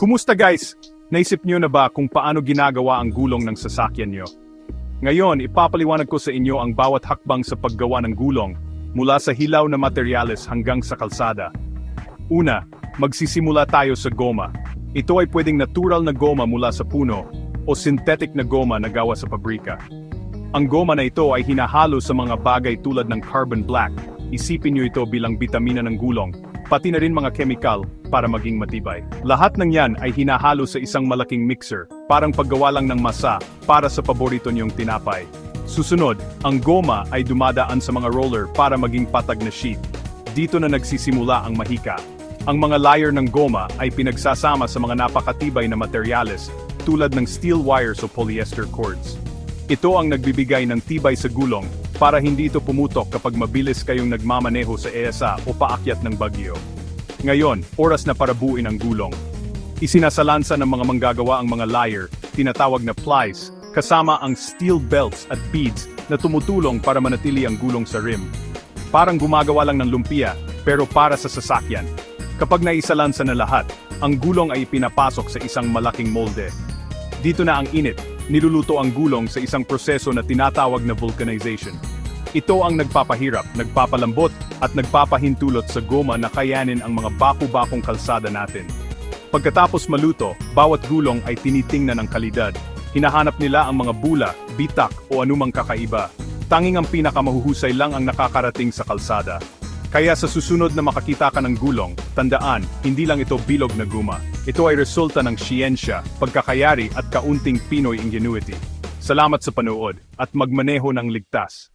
Kumusta guys? Naisip niyo na ba kung paano ginagawa ang gulong ng sasakyan niyo? Ngayon, ipapaliwanag ko sa inyo ang bawat hakbang sa paggawa ng gulong, mula sa hilaw na materyales hanggang sa kalsada. Una, magsisimula tayo sa goma. Ito ay pwedeng natural na goma mula sa puno o synthetic na goma na gawa sa pabrika. Ang goma na ito ay hinahalo sa mga bagay tulad ng carbon black. Isipin niyo ito bilang bitamina ng gulong, pati na rin mga chemical para maging matibay. Lahat ng yan ay hinahalo sa isang malaking mixer, parang paggawa lang ng masa para sa paborito niyong tinapay. Susunod, ang goma ay dumadaan sa mga roller para maging patag na sheet. Dito na nagsisimula ang mahika. Ang mga layer ng goma ay pinagsasama sa mga napakatibay na materyales tulad ng steel wires o polyester cords. Ito ang nagbibigay ng tibay sa gulong para hindi ito pumutok kapag mabilis kayong nagmamaneho sa ESA o paakyat ng bagyo. Ngayon, oras na para buuin ang gulong. Isinasalansa ng mga manggagawa ang mga layer, tinatawag na plies, kasama ang steel belts at beads na tumutulong para manatili ang gulong sa rim. Parang gumagawa lang ng lumpia, pero para sa sasakyan. Kapag naisalansa na lahat, ang gulong ay pinapasok sa isang malaking molde. Dito na ang init, niluluto ang gulong sa isang proseso na tinatawag na vulcanization. Ito ang nagpapahirap, nagpapalambot, at nagpapahintulot sa goma na kayanin ang mga baku-bakong kalsada natin. Pagkatapos maluto, bawat gulong ay tinitingnan ng kalidad. Hinahanap nila ang mga bula, bitak o anumang kakaiba. Tanging ang pinakamahuhusay lang ang nakakarating sa kalsada. Kaya sa susunod na makakita ka ng gulong, tandaan, hindi lang ito bilog na guma. Ito ay resulta ng siyensya, pagkakayari at kaunting Pinoy ingenuity. Salamat sa panood at magmaneho ng ligtas.